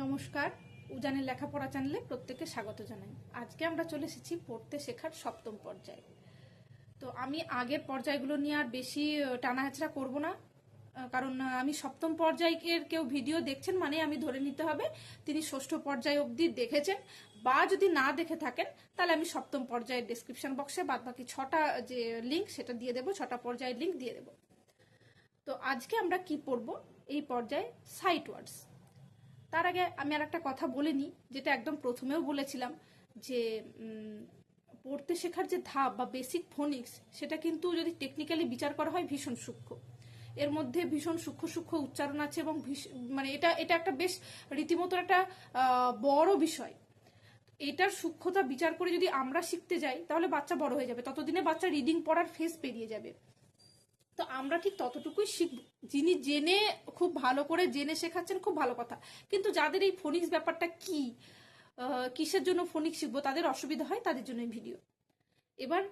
নমস্কার। উজানের লেখাপড়া চ্যানেলে প্রত্যেককে স্বাগত জানাই। আজকে আমরা চলে এসেছি পড়তে শেখার সপ্তম পর্যায়ে। তো আমি আগের পর্যায়গুলো নিয়ে আর বেশি টানাহেচড়া করব না কারণ আমি সপ্তম পর্যায়ের কেউ ভিডিও দেখছেন মানে আমি ধরে নিতে হবে তিনি ষষ্ঠ পর্যায় অবধি দেখেছেন বা যদি না দেখে থাকেন, তাহলে আমি সপ্তম পর্যায়ের ডিসক্রিপশন বক্সে বাদ বাকি ছটা যে লিঙ্ক সেটা দিয়ে দেবো, ছটা পর্যায়ের লিঙ্ক দিয়ে দেবো। তো আজকে আমরা কি পড়ব? এই পর্যায়ে সাইট ওয়ার্ডস তার আগে আমি আর একটা কথা বলে নিই যেটা একদম প্রথমেও বলেছিলাম, যে পড়তে শেখার যে ধাপ বা বেসিক ফোনিক্স সেটা কিন্তু যদি টেকনিক্যালি বিচার করা হয় ভীষণ সূক্ষ্ম। এর মধ্যে ভীষণ সূক্ষ্ম সূক্ষ্ম উচ্চারণ আছে এবং মানে এটা এটা একটা বেশ রীতিমতো একটা বড় বিষয়। এটার সূক্ষ্মতা বিচার করে যদি আমরা শিখতে যাই, তাহলে বাচ্চা বড় হয়ে যাবে। ততদিনে বাচ্চা রিডিং পড়ার ফেস পেরিয়ে যাবে। তো আমরা ঠিক ততটুকুই শিখব। যিনি জেনে খুব ভালো করে জেনে শেখাচ্ছেন, খুব ভালো কথা। কিন্তু যাদের এই ফোনিক্স ব্যাপারটা কি কিসের জন্য ফোনিক্স শিখব, তাদের অসুবিধা হয়, তাদের জন্য ভিডিও। এবার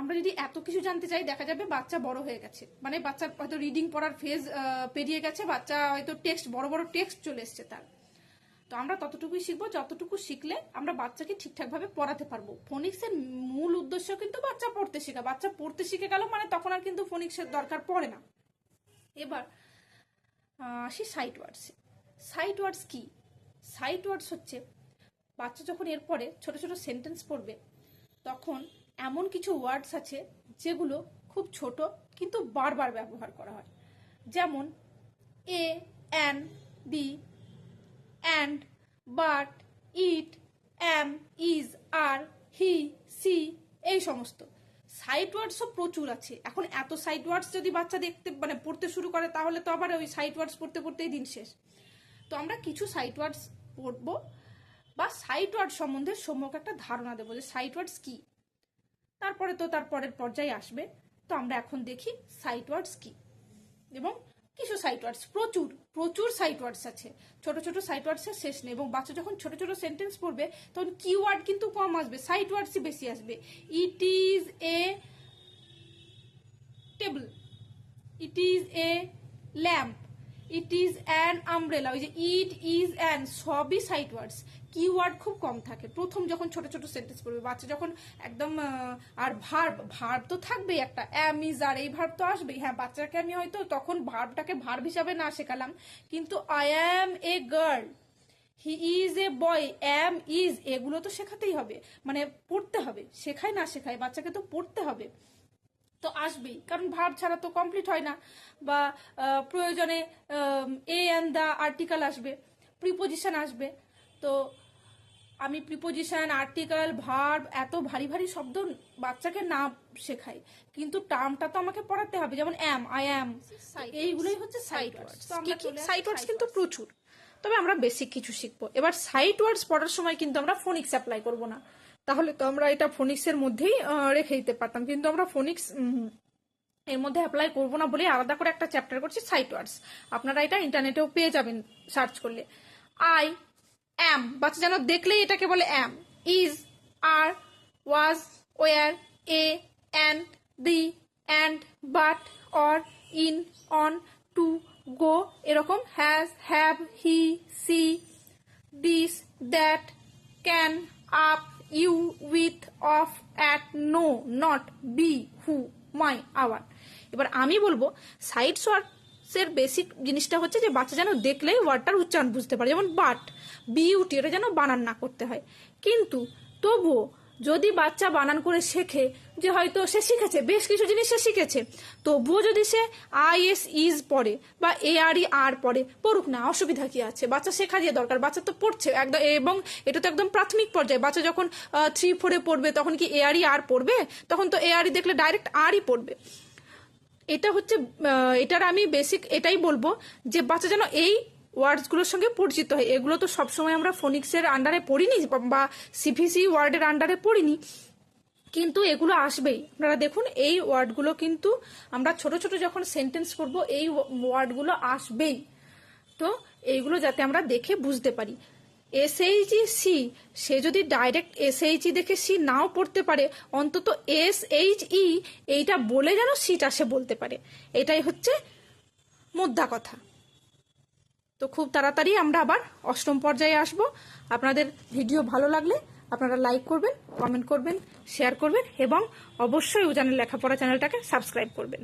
আমরা যদি এত কিছু জানতে চাই, দেখা যাবে বাচ্চা বড় হয়ে গেছে। মানে বাচ্চার হয়তো রিডিং পড়ার ফেজ পেরিয়ে গেছে, বাচ্চা হয়তো টেক্সট বড় বড় টেক্সট চলে এসছে তার। তো আমরা ততটুকুই শিখব, যতটুকু শিখলে আমরা বাচ্চাকে ঠিকঠাকভাবে পড়াতে পারব। ফোনিক্সের মূল উদ্দেশ্য কিন্তু বাচ্চা পড়তে শেখা। বাচ্চা পড়তে শিখে গেল মানে তখন আর কিন্তু ফোনিক্সের দরকার পড়ে না। এবার আসি সাইট ওয়ার্ডস সাইট ওয়ার্ডস কি? সাইট ওয়ার্ডস হচ্ছে, বাচ্চা যখন এরপরে ছোট ছোট সেন্টেন্স পড়বে, তখন এমন কিছু ওয়ার্ডস আছে যেগুলো খুব ছোট কিন্তু বারবার ব্যবহার করা হয়। যেমন a an be and but it am is are he she এই সমস্ত। সাইট ওয়ার্ডসও প্রচুর আছে। এখন এত সাইট ওয়ার্ডস যদি বাচ্চা দেখতে মানে পড়তে শুরু করে, তাহলে তো আবার ওই সাইট ওয়ার্ডস পড়তে পড়তেই দিন শেষ। তো আমরা কিছু সাইট ওয়ার্ডস পড়ব। বা সাইট ওয়ার্ড সম্বন্ধে সম্যক একটা ধারণা দেবো যে সাইট ওয়ার্ডস কি। তারপরে তো তার পরের পর্যায়ে আসবে। তো আমরা এখন দেখি সাইট ওয়ার্ডস কি। এবং কিছু সাইট ওয়ার্ডস প্রচুর প্রচুর সাইট ওয়ার্ডস আছে। ছোট ছোট সাইট ওয়ার্ডসের শেষ নেই এবং বাচ্চা যখন ছোট ছোট সেন্টেন্স পড়বে, তখন কিওয়ার্ড কিন্তু কম আসবে সাইট ওয়ার্ডসই বেশি আসবে। It is a table it is a lamp it is an umbrella ওই যে ইট ইজ অ্যান সবই সাইট ওয়ার্ডস কিওয়ার্ড খুব কম থাকে। প্রথম যখন ছোট ছোট সেন্টেন্স পড়বে, বাচ্চা যখন একদম আর ভার্ব ভার্ব তো থাকবেই একটা। অ্যাম ইজ আর এই ভার্ব তো আসবেই। হ্যাঁ বাচ্চাকে আমি হয়তো তখন ভার্বটাকে ভার্ব হিসাবে না শেখালাম, কিন্তু I am a girl he is a boy am is এগুলো তো শেখাতেই হবে। মানে পড়তে হবে। শেখায় না শেখায় বাচ্চাকে তো পড়তে হবে। তো আসবেই। কারণ ভার্ব ছাড়া তো কমপ্লিট হয় না। বা প্রয়োজনে এ অ্যান্ড দ্য আর্টিকেল আসবে প্রিপোজিশন আসবে। তো আমি প্রিপোজিশন আর্টিকেল ভার্ব এত ভারী ভারী শব্দ বাচ্চাকে না শেখাই। কিন্তু টার্মটা তো আমাকে পড়াতে হবে। যেমন অ্যাম আই অ্যাম এইগুলোই হচ্ছে সাইট ওয়ার্ডস সাইট ওয়ার্ডস কিন্তু প্রচুর। তবে আমরা বেসিক কিছু শিখব। এবার সাইট ওয়ার্ডস পড়ার সময় কিন্তু আমরা ফোনিক্স অ্যাপ্লাই করব না। তাহলে তো আমরা এটা ফোনিক্সের মধ্যেই রেখে দিতে পারতাম। কিন্তু আমরা ফোনিক্স এর মধ্যে অ্যাপ্লাই করব না বলে আলাদা করে একটা চ্যাপ্টার করছি সাইট ওয়ার্ডস আপনারা এটা ইন্টারনেটেও পেয়ে যাবেন সার্চ করলে। আই অ্যাম বাচ্চা যেন দেখলেই এটাকে বলে am is are was were a an the and but or in on to go এরকম has have he she this that can up you with of at no not be who my our এবার আমি বলব side শর্টসের basic জিনিসটা হচ্ছে যে বাচ্চা যেন দেখলেই ওয়ার্ডটার উচ্চারণ বুঝতে পারে। যেমন বাট বি বিউটি এটা যেন বানান না করতে হয়। কিন্তু তবুও যদি বাচ্চা বানান করে শেখে যে হয়তো সে শিখেছে, বেশ কিছু জিনিস সে শিখেছে, তবুও যদি সে আই এস ইজ পড়ে বা এ আর ই আর পড়ে, পড়ুক না, অসুবিধা কি আছে? বাচ্চা শেখা দিয়ে দরকার, বাচ্চা তো পড়ছে, একদম, এবং এটা তো একদম প্রাথমিক পর্যায়ে, বাচ্চা যখন থ্রি ফোরে পড়বে, তখন কি এ আর ই আর পড়বে? তখন তো এ আর ই দেখলে ডাইরেক্ট আরই পড়বে। এটা হচ্ছে এটার আমি বেসিক এটাই বলব যে বাচ্চা যেন এই ওয়ার্ডসগুলোর সঙ্গে পরিচিত হয়। এগুলো তো সবসময় আমরা ফোনিক্সের আন্ডারে পড়িনি বা সিভিসি ওয়ার্ডের আন্ডারে পড়িনি। কিন্তু এগুলো আসবেই। আপনারা দেখুন, এই ওয়ার্ডগুলো কিন্তু আমরা ছোট ছোট যখন সেন্টেন্স করব এই ওয়ার্ডগুলো আসবেই। তো এইগুলো যাতে আমরা দেখে বুঝতে পারি। এসএইচই সি সে যদি ডাইরেক্ট এসএইচই দেখে সি নাও পড়তে পারে, অন্তত এস এইচ ই এইটা বলে যেন সিটা সে বলতে পারে। এটাই হচ্ছে মোদ্দা কথা। তো খুব তাড়াতাড়ি আমরা আবার অষ্টম পর্যায়ে আসব। আপনাদের ভিডিও ভালো লাগলে আপনারা লাইক করবেন কমেন্ট করবেন শেয়ার করবেন এবং অবশ্যই উজানের লেখাপড়া চ্যানেলটাকে সাবস্ক্রাইব করবেন।